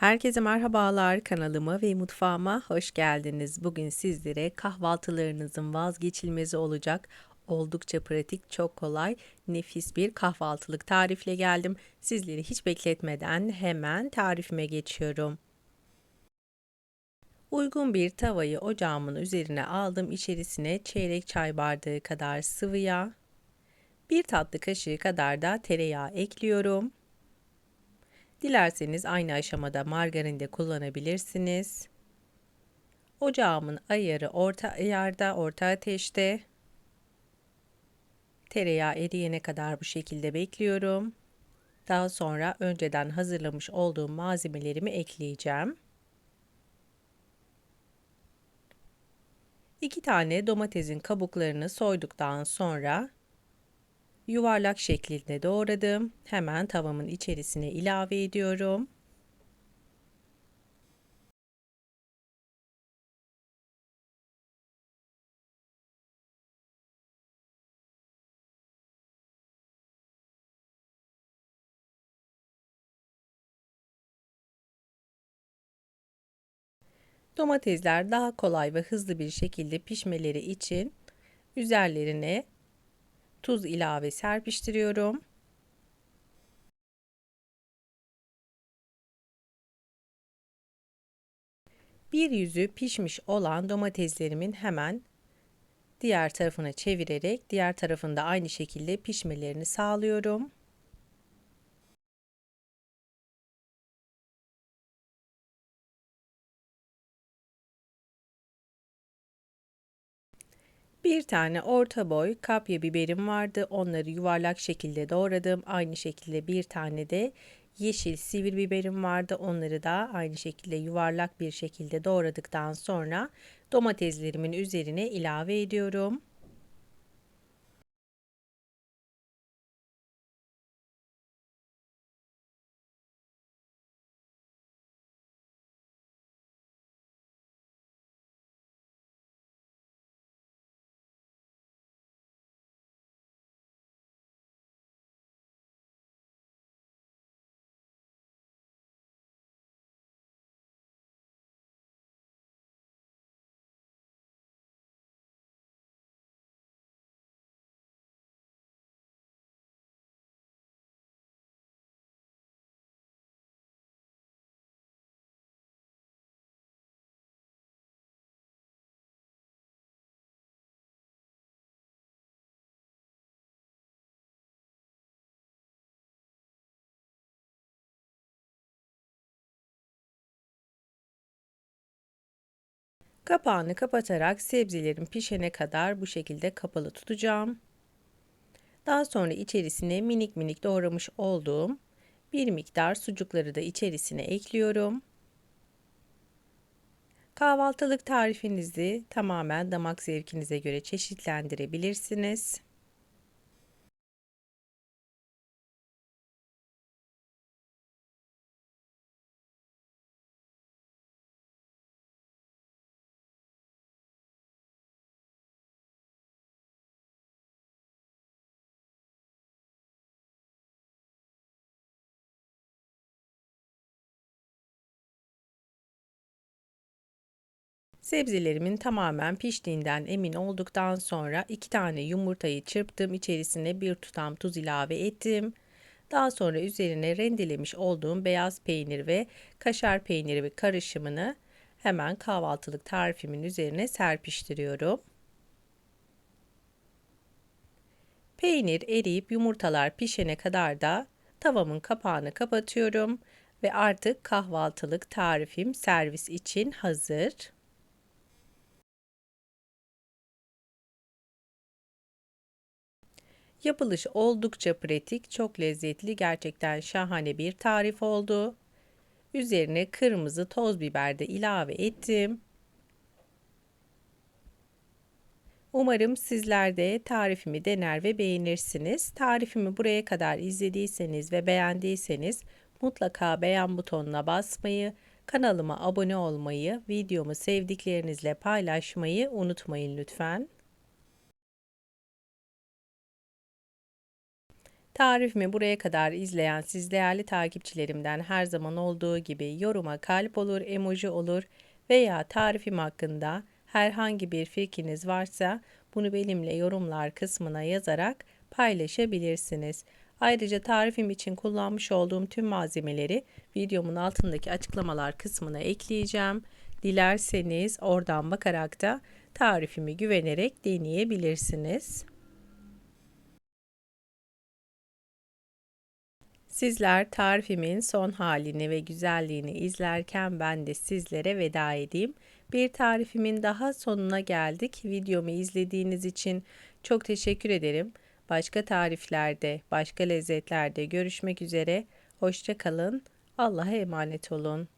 Herkese merhabalar kanalıma ve mutfağıma hoş geldiniz. Bugün sizlere kahvaltılarınızın vazgeçilmezi olacak oldukça pratik, çok kolay, nefis bir kahvaltılık tarifle geldim. Sizleri hiç bekletmeden hemen tarifime geçiyorum. Uygun bir tavayı ocağımın üzerine aldım. İçerisine çeyrek çay bardağı kadar sıvı yağ, bir tatlı kaşığı kadar da tereyağı ekliyorum. Dilerseniz aynı aşamada margarin de kullanabilirsiniz. Ocağımın ayarı orta ayarda, orta ateşte. Tereyağı eriyene kadar bu şekilde bekliyorum. Daha sonra önceden hazırlamış olduğum malzemelerimi ekleyeceğim. 2 tane domatesin kabuklarını soyduktan sonra yuvarlak şeklinde doğradım. Hemen tavamın içerisine ilave ediyorum. Domatesler daha kolay ve hızlı bir şekilde pişmeleri için üzerlerine tuz ilave serpiştiriyorum. Bir yüzü pişmiş olan domateslerimin hemen diğer tarafına çevirerek diğer tarafında aynı şekilde pişmelerini sağlıyorum. Bir tane orta boy kapya biberim vardı. Onları yuvarlak şekilde doğradım. Aynı şekilde bir tane de yeşil sivri biberim vardı. Onları da aynı şekilde yuvarlak bir şekilde doğradıktan sonra domateslerimin üzerine ilave ediyorum. Kapağını kapatarak sebzelerin pişene kadar bu şekilde kapalı tutacağım. Daha sonra içerisine minik minik doğramış olduğum bir miktar sucukları da içerisine ekliyorum. Kahvaltılık tarifinizi tamamen damak zevkinize göre çeşitlendirebilirsiniz. Sebzelerimin tamamen piştiğinden emin olduktan sonra iki tane yumurtayı çırptım. İçerisine bir tutam tuz ilave ettim. Daha sonra üzerine rendelemiş olduğum beyaz peynir ve kaşar peyniri karışımını hemen kahvaltılık tarifimin üzerine serpiştiriyorum. Peynir eriyip yumurtalar pişene kadar da tavamın kapağını kapatıyorum ve artık kahvaltılık tarifim servis için hazır. Yapılışı oldukça pratik, çok lezzetli, gerçekten şahane bir tarif oldu. Üzerine kırmızı toz biber de ilave ettim. Umarım sizler de tarifimi dener ve beğenirsiniz. Tarifimi buraya kadar izlediyseniz ve beğendiyseniz mutlaka beğen butonuna basmayı, kanalıma abone olmayı, videomu sevdiklerinizle paylaşmayı unutmayın lütfen. Tarifimi buraya kadar izleyen siz değerli takipçilerimden her zaman olduğu gibi yoruma kalp olur, emoji olur veya tarifim hakkında herhangi bir fikriniz varsa bunu benimle yorumlar kısmına yazarak paylaşabilirsiniz. Ayrıca tarifim için kullanmış olduğum tüm malzemeleri videomun altındaki açıklamalar kısmına ekleyeceğim. Dilerseniz oradan bakarak da tarifimi güvenerek deneyebilirsiniz. Sizler tarifimin son halini ve güzelliğini izlerken ben de sizlere veda edeyim. Bir tarifimin daha sonuna geldik. Videomu izlediğiniz için çok teşekkür ederim. Başka tariflerde, başka lezzetlerde görüşmek üzere. Hoşça kalın. Allah'a emanet olun.